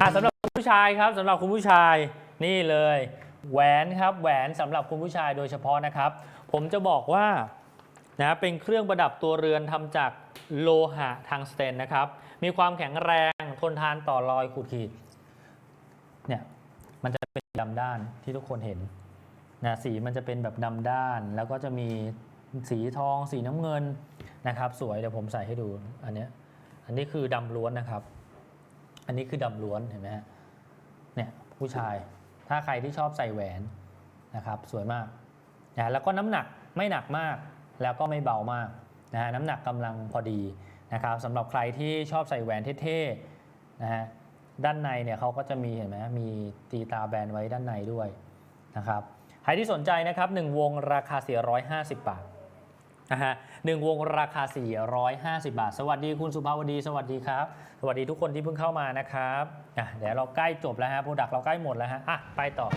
อะสำหรับคุณผู้ชายครับสำหรับคุณผู้ชายนี่เลยแหวนครับแหวนสำหรับคุณผู้ชายโดยเฉพาะนะครับ ผมจะบอกว่านะเป็นเครื่องประดับตัวเรือนทำจากโลหะทางสเตนนะครับ มีความแข็งแรงทนทานต่อรอยขูดขีดเนี่ยมันจะเป็นดำด้านที่ทุกคนเห็นนะสีมันจะเป็นแบบดำด้าน แล้วก็จะมีสีทอง สีน้ำเงินนะครับ สวยเดี๋ยวผมใส่ให้ดูอันเนี้ยอันนี้คือดำล้วนนะครับ อันนี้คือดำล้วนเห็นไหมฮะเนี่ยผู้ชายถ้าใครที่ชอบใส่แหวนนะครับสวยมากนะแล้วก็น้ำหนักไม่หนักมากแล้วก็ไม่เบามากนะฮะน้ำหนักกำลังพอดีนะครับสำหรับใครที่ชอบใส่แหวนเท่ๆนะฮะด้านในเนี่ยเขาก็จะมีเห็นไหมมีตีตาแบนไว้ด้านในด้วยนะครับใครที่สนใจนะครับ1วงราคา 450 บาท นะฮะหนึ่งวงราคา 450 บาท สวัสดีคุณสุภาวดี สวัสดีครับ สวัสดีทุกคนที่เพิ่งเข้ามานะครับอะเดี๋ยวเราใกล้จบแล้วฮะโปรดักต์เราใกล้หมดแล้วฮะอะไปต่อ